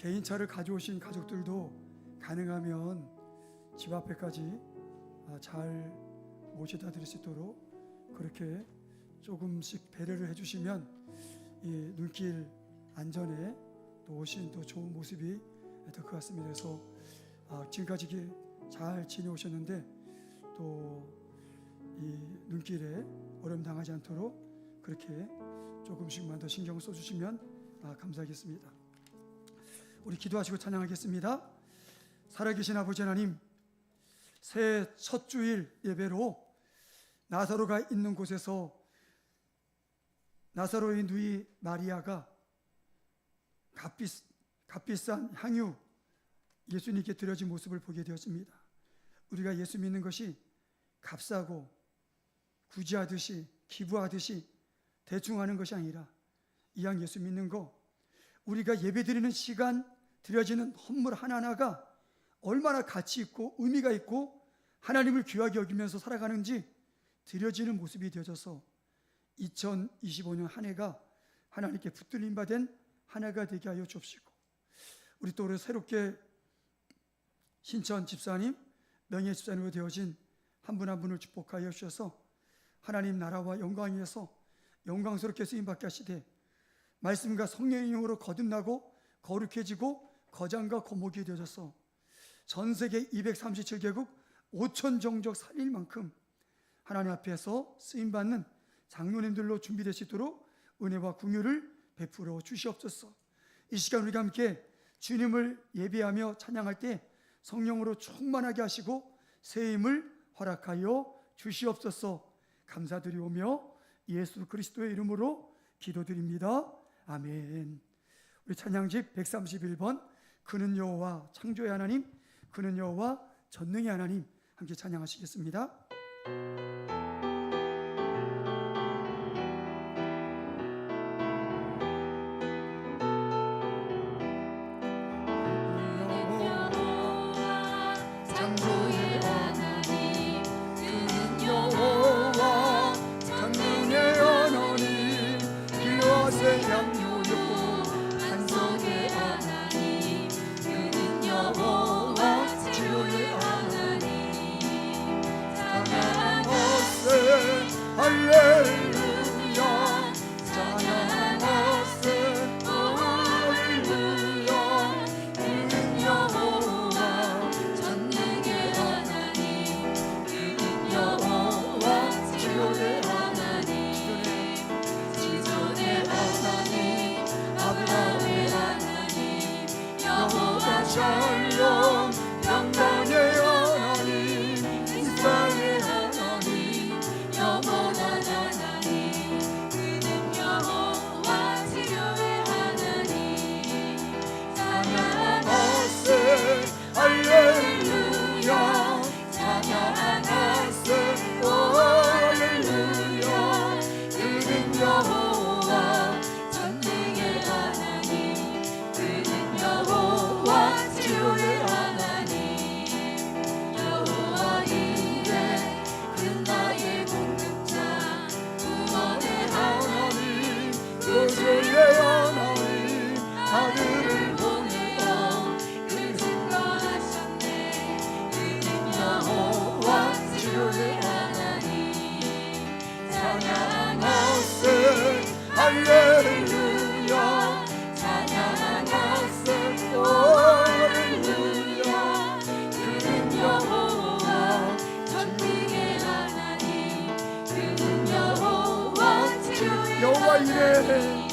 개인차를 가져오신 가족들도 가능하면 집 앞에까지 아, 잘 모셔다 드릴 수 있도록 그렇게 조금씩 배려를 해주시면 이 눈길 안전에 또 오신 또 좋은 모습이 더것 같습니다. 그래서 아, 지금까지 잘 지내오셨는데 또 이 눈길에 어려움 당하지 않도록 그렇게 조금씩만 더 신경을 써주시면 아, 감사하겠습니다. 우리 기도하시고 찬양하겠습니다. 살아계신 아버지 하나님, 새해 첫 주일 예배로 나사로가 있는 곳에서 나사로의 누이 마리아가 값비, 값비싼 향유 예수님께 드려진 모습을 보게 되었습니다. 우리가 예수 믿는 것이 값싸고 구제하듯이 기부하듯이 대충 하는 것이 아니라 이왕 예수 믿는 거 우리가 예배드리는 시간 드려지는 헌물 하나하나가 얼마나 가치 있고 의미가 있고 하나님을 귀하게 여기면서 살아가는지 드려지는 모습이 되어져서 2025년 한 해가 하나님께 붙들림 받은 한 해가 되게 하여 주옵시고 우리 또 새롭게 신천 집사님 명예 집사님으로 되어진 한분한 분을 축복하여 주셔서 하나님 나라와 영광 위에서 영광스럽게 쓰임 받게 하시되 말씀과 성령의 영으로 거듭나고 거룩해지고 거장과 거목이 되어져서 전 세계 237개국 5천 종족 살릴 만큼 하나님 앞에서 쓰임 받는 장로님들로 준비되시도록 은혜와 궁유를 베풀어 주시옵소서. 이 시간 우리가 함께 주님을 예배하며 찬양할 때 성령으로 충만하게 하시고 새 힘을 허락하여 주시옵소서. 감사드리오며 예수 그리스도의 이름으로 기도드립니다. 아멘. 우리 찬양집 131번 그는 여호와 창조의 하나님 그는 여호와 전능의 하나님 함께 찬양하시겠습니다. 치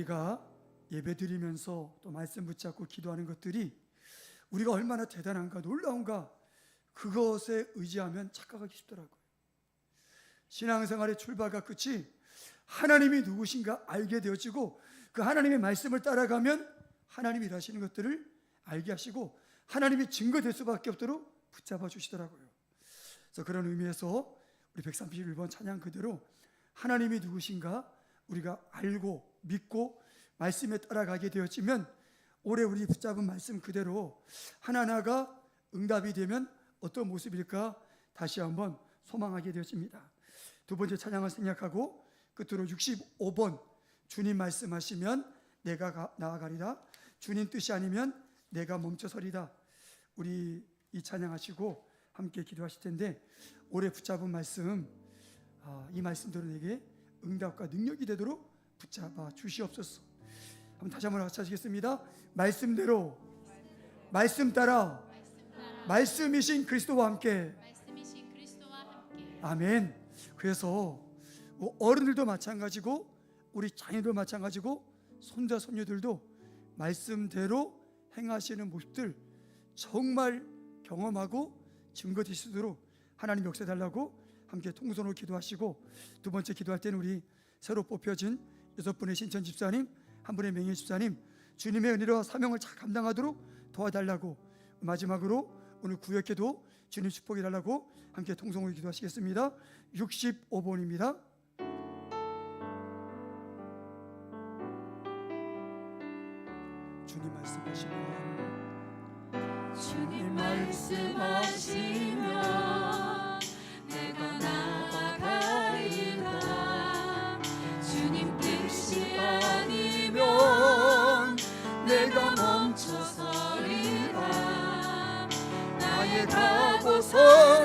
우리가 예배 드리면서 또 말씀 붙잡고 기도하는 것들이 우리가 얼마나 대단한가 놀라운가 그것에 의지하면 착각하기 쉽더라고요. 신앙생활의 출발과 끝이 하나님이 누구신가 알게 되어지고 그 하나님의 말씀을 따라가면 하나님이 일하시는 것들을 알게 하시고 하나님이 증거될 수밖에 없도록 붙잡아 주시더라고요. 그래서 그런 의미에서 우리 131번 찬양 그대로 하나님이 누구신가 우리가 알고 믿고 말씀에 따라가게 되었지만 올해 우리 붙잡은 말씀 그대로 하나하나가 응답이 되면 어떤 모습일까 다시 한번 소망하게 되어집니다. 두 번째 찬양을 생략하고 끝으로 65번 주님 말씀하시면 내가 가- 나아가리라 주님 뜻이 아니면 내가 멈춰서리다 우리 이 찬양하시고 함께 기도하실 텐데 올해 붙잡은 말씀 아, 이 말씀대로 내게 응답과 능력이 되도록 붙잡아 주시옵소서. 한번 다시 한번 하시겠습니다. 말씀대로 말씀 따라 말씀이신 그리스도와 함께 아멘. 그래서 어른들도 마찬가지고 우리 자녀도 마찬가지고 손자 손녀들도 말씀대로 행하시는 모습들 정말 경험하고 증거될 수 있도록 하나님 역사 달라고 함께 통성으로 기도하시고 두 번째 기도할 때는 우리 새로 뽑혀진 여섯 분의 신천 집사님 한 분의 명예 집사님 주님의 은혜로 사명을 잘 감당하도록 도와달라고 마지막으로 오늘 구역에도 주님 축복이 달라고 함께 통성으로 기도하시겠습니다. 65번입니다. 주님 말씀하시면 주님 말씀하시면 가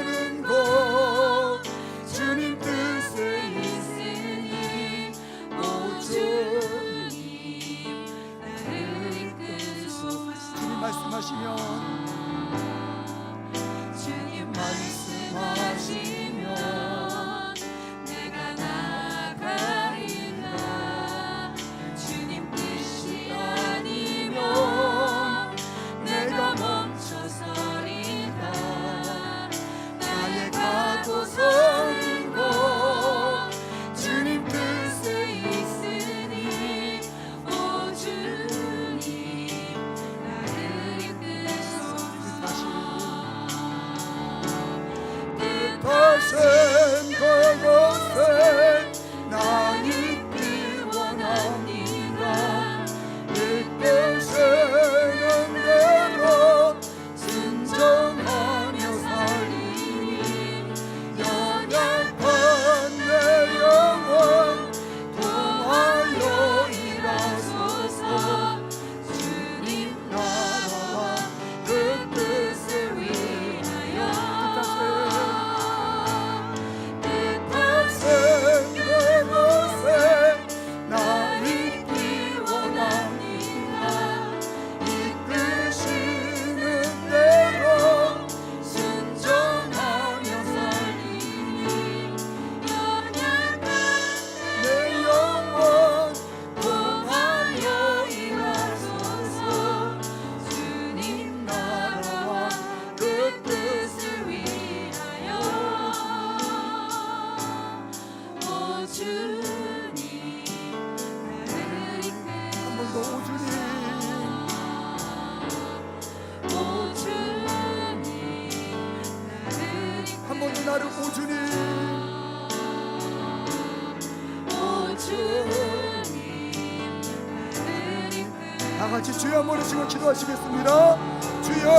같이 주여 외치고 기도하시겠습니다. 주여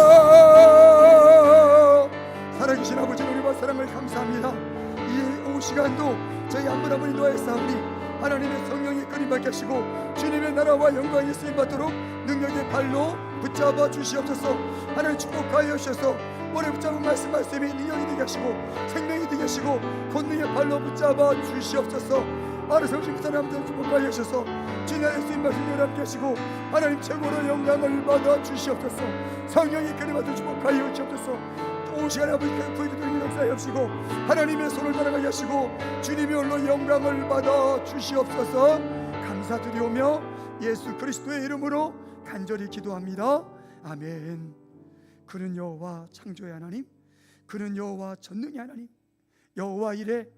살아계신 아버지 우리와 사랑을 감사합니다. 이 오후 시간도 저희 한 분 한 분이 싸우니 하나님의 성령이 끓임 받게 하시고 주님의 나라와 영광이 쓰임 받도록 능력의 발로 붙잡아 주시옵소서 하나님 축복하여 주셔서 오래 붙잡은 말씀 말씀이 능력이 되게 하시고 생명이 되게 하시고 권능의 발로 붙잡아 주시옵소서 아르성 신 사람 들 축복하여 주셔서 주님의 예수님 말씀을 함께 하시고 하나님 최고로 영광을 받아 주시옵소서. 성령이 그리마도 축복하여 주옵소서. 오후 시간에 아버지께 부의를 역사해 주시고 하나님의 손을 따라가게 하시고 주님이 홀로 영광을 받아 주시옵소서. 감사드리오며 예수 그리스도의 이름으로 간절히 기도합니다. 아멘. 그는 여호와 창조의 하나님 그는 여호와 전능의 하나님, 여호와 이레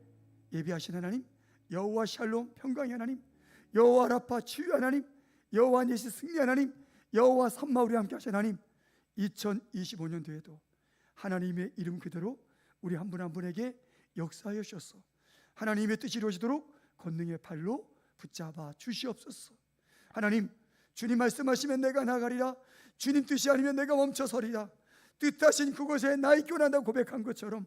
예비하신 하나님, 여호와 샬롬 평강의 하나님, 여호와 라파 치유 하나님, 여호와 니시 승리 하나님, 여호와 삼마 우리 함께 하신 하나님. 2025년도에도 하나님의 이름 그대로 우리 한분한 분에게 역사하여 주셔서 하나님의 뜻이 이루어지도록 권능의 팔로 붙잡아 주시옵소서. 하나님, 주님 말씀하시면 내가 나가리라. 주님 뜻이 아니면 내가 멈춰서리라. 뜻하신 그곳에 나 있고 난다 고백한 것처럼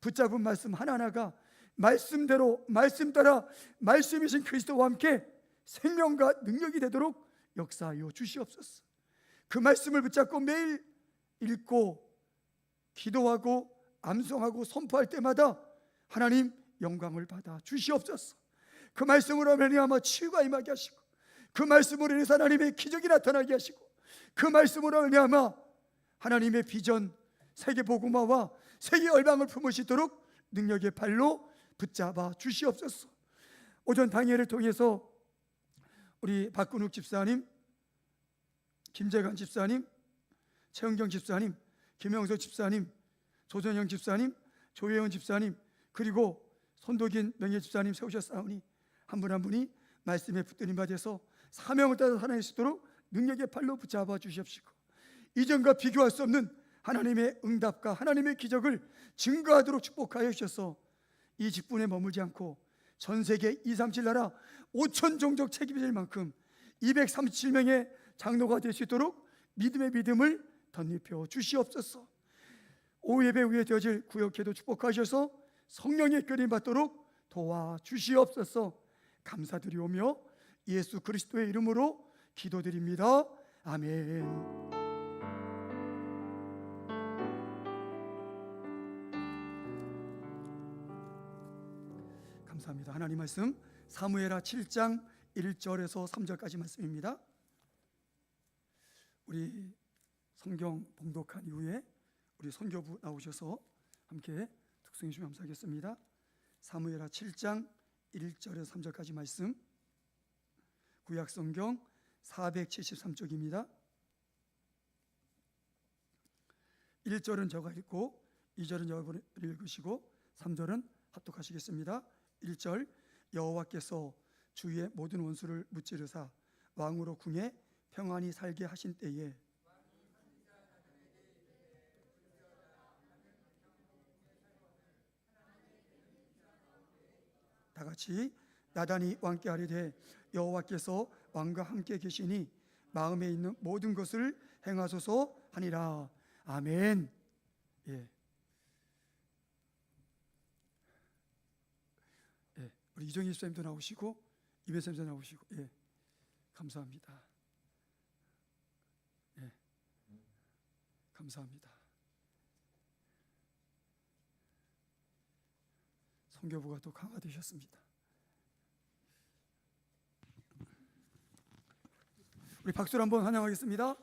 붙잡은 말씀 하나하나가 말씀대로 말씀 따라 말씀이신 그리스도와 함께 생명과 능력이 되도록 역사하여 주시옵소서. 그 말씀을 붙잡고 매일 읽고 기도하고 암송하고 선포할 때마다 하나님 영광을 받아 주시옵소서. 그 말씀으로 말미암아 치유가 임하게 하시고 그 말씀으로 인해서 하나님의 기적이 나타나게 하시고 그 말씀으로 말미암아 하나님의 비전 세계 복음화와 세계 열방을 품으시도록 능력의 발로 붙잡아 주시옵소서. 오전 당회를 통해서 우리 박근욱 집사님, 김재관 집사님, 최은경 집사님, 김영석 집사님, 조전영 집사님, 조혜원 집사님, 그리고 손도긴 명예 집사님 세우셨사오니 한 분 한 분이 말씀에 붙들림 받아서 사명을 따라 살아낼 수 있도록 능력의 팔로 붙잡아 주시옵시고 이전과 비교할 수 없는 하나님의 응답과 하나님의 기적을 증거하도록 축복하여 주셔서 이 직분에 머물지 않고 전 세계 237 나라 5천 종족 책임질 만큼 237명의 장로가 될 수 있도록 믿음의 믿음을 덧입혀 주시옵소서. 오후 예배 후에 되어질 구역회도 축복하셔서 성령의 끓임 받도록 도와 주시옵소서. 감사드리오며 예수 그리스도의 이름으로 기도드립니다. 아멘. 하나님 말씀 사무엘하 7장 1절에서 3절까지 말씀입니다. 우리 성경 봉독한 이후에 우리 선교부 나오셔서 함께 특성해 주시면 감사하겠습니다. 사무엘하 7장 1절에서 3절까지 말씀 구약 성경 473쪽입니다. 1절은 저가 읽고 2절은 여러분이 읽으시고 3절은 합독하시겠습니다. 1절 여호와께서 주의 모든 원수를 무찌르사 왕으로 궁에 평안히 살게 하신 때에 다 같이 나단이 왕께 하리되 여호와께서 왕과 함께 계시니 마음에 있는 모든 것을 행하소서 하니라 아멘. 예. 예. 우리 이정희 쌤도 나오시고 이배 쌤도 나오시고 예. 감사합니다. 예. 감사합니다. 성교부가 또 강화되셨습니다. 우리 박수로 한번 환영하겠습니다.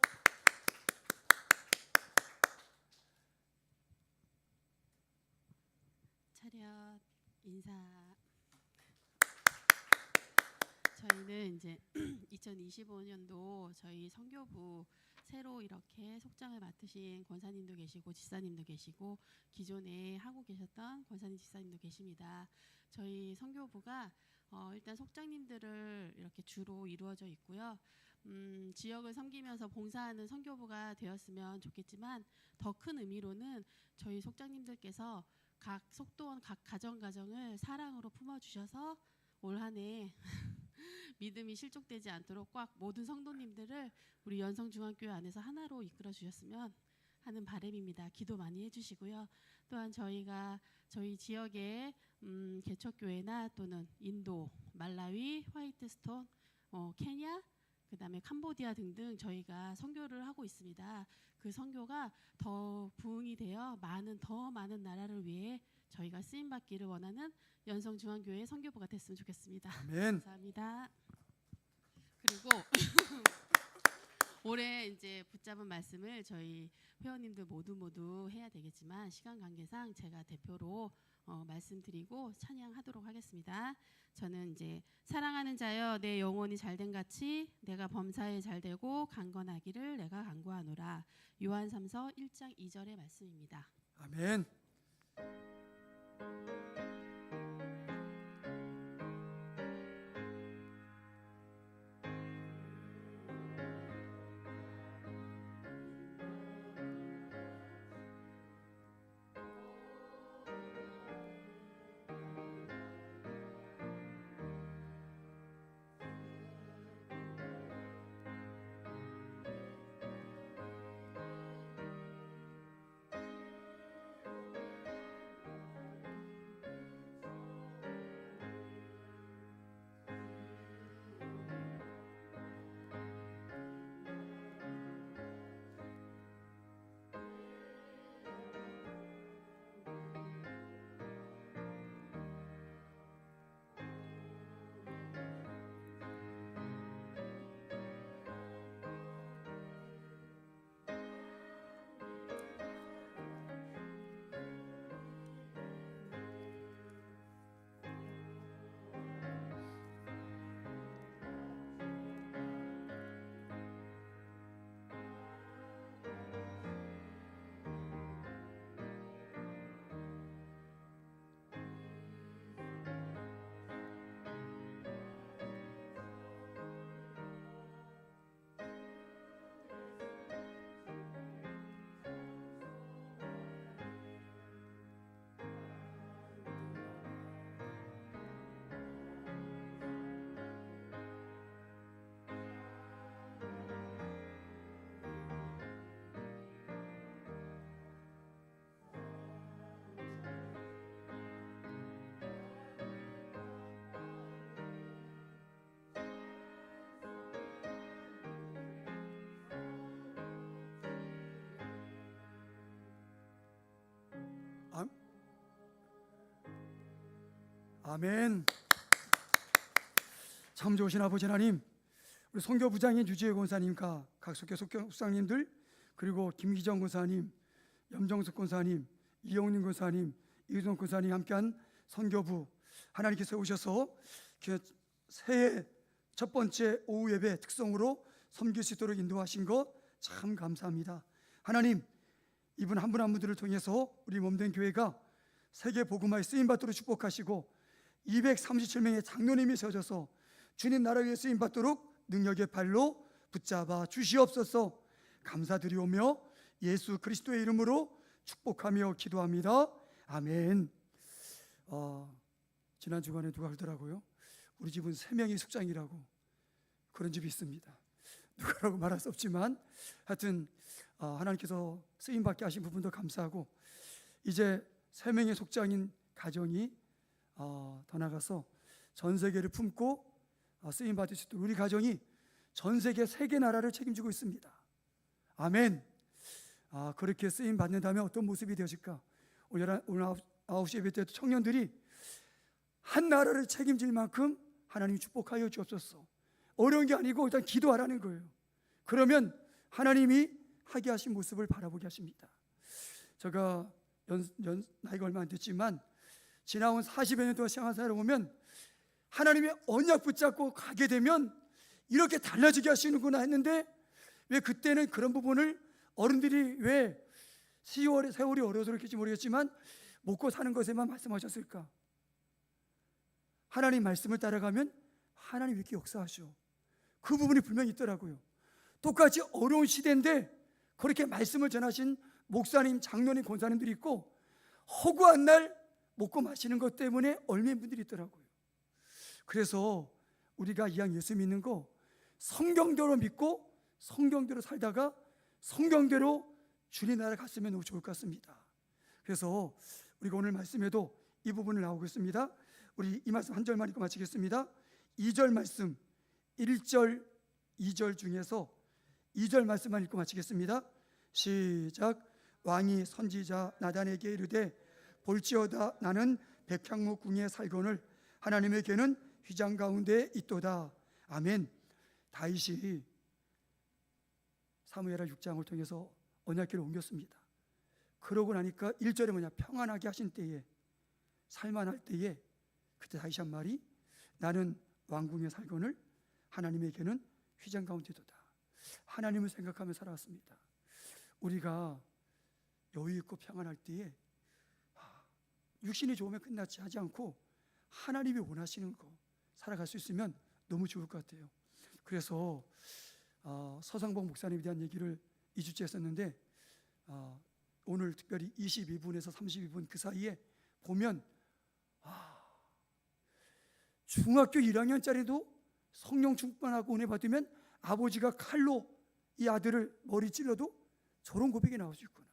차렷 인사. 저희는 이제 2025년도 저희 성교부 새로 이렇게 속장을 맡으신 권사님도 계시고 지사님도 계시고 기존에 하고 계셨던 권사님 지사님도 계십니다. 저희 성교부가 어, 일단 속장님들을 이렇게 주로 이루어져 있고요. 음, 지역을 섬기면서 봉사하는 성교부가 되었으면 좋겠지만 더 큰 의미로는 저희 속장님들께서 각 속도원 각 가정 가정을 사랑으로 품어 주셔서 올 한해 믿음이 실족되지 않도록 꽉 모든 성도님들을 우리 연성중앙교회 안에서 하나로 이끌어 주셨으면 하는 바람입니다. 기도 많이 해주시고요. 또한 저희가 저희 지역의 음, 개척교회나 또는 인도, 말라위, 화이트스톤, 어, 케냐, 그 다음에 캄보디아 등등 저희가 선교를 하고 있습니다. 그 선교가 더 부흥이 되어 많은 더 많은 나라를 위해 저희가 쓰임 받기를 원하는 연성중앙교회 선교부가 됐으면 좋겠습니다. 아멘. 감사합니다. 그리고 올해 이제 붙잡은 말씀을 저희 회원님들 모두 모두 해야 되겠지만 시간 관계상 제가 대표로 어, 말씀드리고 찬양하도록 하겠습니다. 저는 이제 사랑하는 자여 내 영혼이 잘된 같이 내가 범사에 잘되고 강건하기를 내가 간구하노라. 요한 3서 1장 2절의 말씀입니다. 아멘. 아멘. 참 좋으신 아버지 하나님, 우리 선교부장인 유지혜 권사님과 각 속교 속교수장님들 그리고 김기정 권사님, 염정숙 권사님, 이영민 권사님, 이우동 권사님 함께한 선교부 하나님께서 오셔서 그 새해 첫 번째 오후 예배 특성으로 섬길 수 있도록 인도하신 것 참 감사합니다. 하나님 이분 한 분한 분들을 통해서 우리 몸된 교회가 세계 복음화에 쓰임 받도록 축복하시고 237명의 장로님이 세워져서 주님 나라 위에 쓰임 받도록 능력의 발로 붙잡아 주시옵소서 감사드리오며 예수 그리스도의 이름으로 축복하며 기도합니다. 아멘. 어, 지난 주간에 누가 그러더라고요. 우리 집은 세 명이 숙장이라고 그런 집이 있습니다. 누구라고 말할 수 없지만 하여튼 어, 하나님께서 쓰임 받게 하신 부분도 감사하고 이제 세 명의 속장인 가정이 어, 더 나가서 전 세계를 품고 어, 쓰임 받을 수 있도록 우리 가정이 전 세계 세 개 나라를 책임지고 있습니다. 아멘. 아, 그렇게 쓰임 받는다면 어떤 모습이 되어질까? 오늘 오늘 아홉- 아홉 시 예배 때 청년들이 한 나라를 책임질 만큼 하나님이 축복하여 주옵소서. 어려운 게 아니고 일단 기도하라는 거예요. 그러면 하나님이 하게 하신 모습을 바라보게 하십니다. 제가 연, 연 나이가 얼마 안 됐지만 지나온 40여 년 동안 생활 살아 보면 하나님의 언약 붙잡고 가게 되면 이렇게 달라지게 하시는구나 했는데 왜 그때는 그런 부분을 어른들이 왜 세월이, 세월이 어려서 그렇겠지 모르겠지만 먹고 사는 것에만 말씀하셨을까? 하나님 말씀을 따라가면 하나님 왜 이렇게 역사하셔? 그 부분이 분명히 있더라고요. 똑같이 어려운 시대인데 그렇게 말씀을 전하신 목사님, 장로님, 권사님들이 있고 허구한 날 먹고 마시는 것 때문에 얼매인 분들이 있더라고요. 그래서 우리가 이왕 예수 믿는 거 성경대로 믿고 성경대로 살다가 성경대로 주님 나라 갔으면 너무 좋을 것 같습니다. 그래서 우리가 오늘 말씀에도 이 부분을 나오고 있습니다. 우리 이 말씀 한 절만 읽고 마치겠습니다. 2절 말씀 1절 2절 중에서 2절 말씀만 읽고 마치겠습니다. 시작 왕이 선지자 나단에게 이르되 볼지어다 나는 백향목 궁에 살거늘 하나님에게는 휘장 가운데 있도다. 아멘. 다윗이 사무엘하 6장을 통해서 언약궤를 옮겼습니다. 그러고 나니까 1절에 뭐냐 평안하게 하신 때에 살만할 때에 그때 다시 한 말이 나는 왕궁에 살거늘 하나님에게는 휘장 가운데도다. 하나님을 생각하며 살아왔습니다. 우리가 여유 있고 평안할 때에 아, 육신이 좋으면 끝났지 하지 않고 하나님이 원하시는 거 살아갈 수 있으면 너무 좋을 것 같아요. 그래서 어, 서상봉 목사님에 대한 얘기를 2주째 했었는데 어, 오늘 특별히 22분에서 32분 그 사이에 보면 아, 중학교 1학년짜리도 성령 충만하고 은혜 받으면 아버지가 칼로 이 아들을 머리 찔러도 저런 고백이 나올 수 있구나.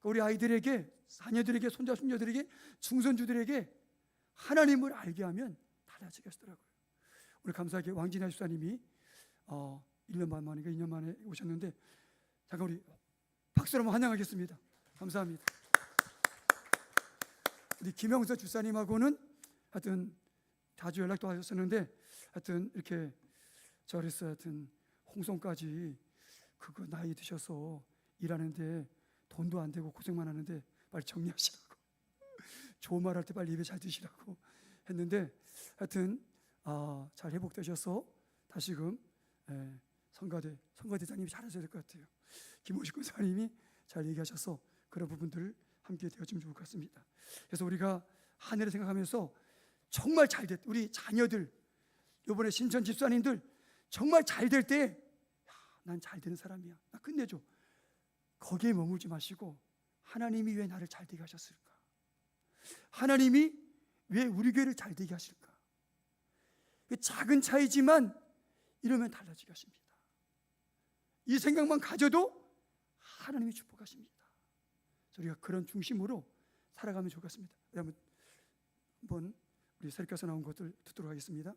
그러니까 우리 아이들에게 자녀들에게 손자 손녀들에게 중선주들에게 하나님을 알게 하면 달라지게 하시더라고요. 우리 감사하게 왕진아 집사님이 어, 1년 반 만인가 2년 만에 오셨는데 잠깐 우리 박수로 한번 환영하겠습니다. 감사합니다. 우리 김영서 주사님하고는 하여튼 자주 연락도 하셨었는데 하여튼 이렇게 저랬어요. 하여튼 홍성까지 그거 나이 드셔서 일하는데 돈도 안 되고 고생만 하는데 빨리 정리하시라고 좋은 말 할 때 빨리 입에 잘 드시라고 했는데 하여튼 아, 잘 회복되셔서 다시금 예, 성가대 성가대장님이 잘하셔야 될 것 같아요. 김호식 권사님이 잘 얘기하셔서 그런 부분들 함께 되어지면 좋을 것 같습니다. 그래서 우리가 하늘을 생각하면서 정말 잘 됐. 우리 자녀들 이번에 신천 집사님들 정말 잘 될 때 난 잘 되는 사람이야. 나 끝내줘. 거기에 머물지 마시고 하나님이 왜 나를 잘 되게 하셨을까? 하나님이 왜 우리 교회를 잘 되게 하실까? 그 작은 차이지만 이러면 달라지게 하십니다. 이 생각만 가져도 하나님이 축복하십니다. 우리가 그런 중심으로 살아가면 좋겠습니다. 한번 우리 설교에서 나온 것들 듣도록 하겠습니다.